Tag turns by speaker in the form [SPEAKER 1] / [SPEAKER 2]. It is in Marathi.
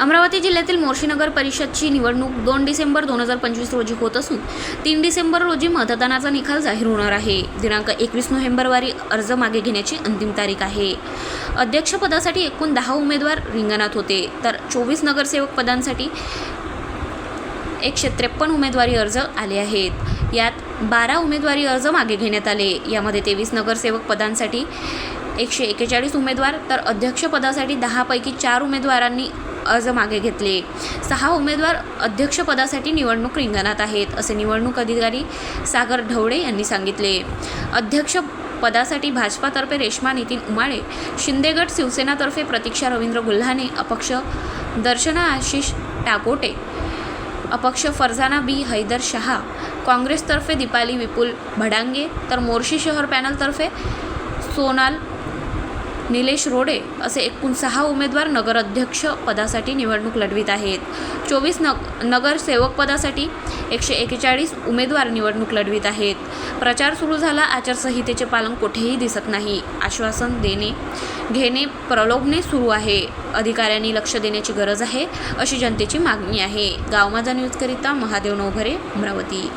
[SPEAKER 1] अमरावती जिल्ह्यातील मोर्शीनगर परिषदची निवडणूक दोन डिसेंबर दोन हजार पंचवीस रोजी होत असून तीन डिसेंबर रोजी मतदानाचा निकाल जाहीर होणार आहे. दिनांक एकवीस नोव्हेंबरवारी अर्ज मागे घेण्याची अंतिम तारीख आहे. अध्यक्षपदासाठी एकूण दहा उमेदवार रिंगणात होते. तर चोवीस नगरसेवक पदांसाठी एकशे त्रेपन्न उमेदवारी अर्ज आले आहेत. यात बारा उमेदवारी अर्ज मागे घेण्यात आले. यामध्ये तेवीस नगरसेवक पदांसाठी एकशे एकेचाळीस उमेदवार तर अध्यक्षपदासाठी दहापैकी चार उमेदवारांनी अर्ज मागे घेतले. सहा उमेदवार अध्यक्षपदासाठी निवडणूक रिंगणात आहेत असे निवडणूक अधिकारी सागर ढवळे यांनी सांगितले. अध्यक्ष पदासाठी भाजपातर्फे रेश्मा नितीन उमाळे शिंदेगड शिवसेनातर्फे प्रतीक्षा रवींद्र गुल्हाने अपक्ष दर्शना आशिष टाकोटे अपक्ष फरजाना बी हैदर शहा काँग्रेसतर्फे दीपाली विपुल भडांगे तर मोर्शी शहर पॅनलतर्फे सोनाल निलेश रोडे असे एकूण सहा उमेदवार नगराध्यक्ष पदासाठी निवडणूक लढवित आहेत. चोवीस नग नगरसेवक पदासाठी एकशे एकेचाळीस उमेदवार निवडणूक लढवित आहेत. प्रचार सुरू झाला आचारसंहितेचे पालन कुठेही दिसत नाही. आश्वासन देणे घेणे प्रलोभने सुरू आहे. अधिकाऱ्यांनी लक्ष देण्याची गरज आहे अशी जनतेची मागणी आहे. गाव माझा न्यूजकरिता महादेव नवघरे अमरावती.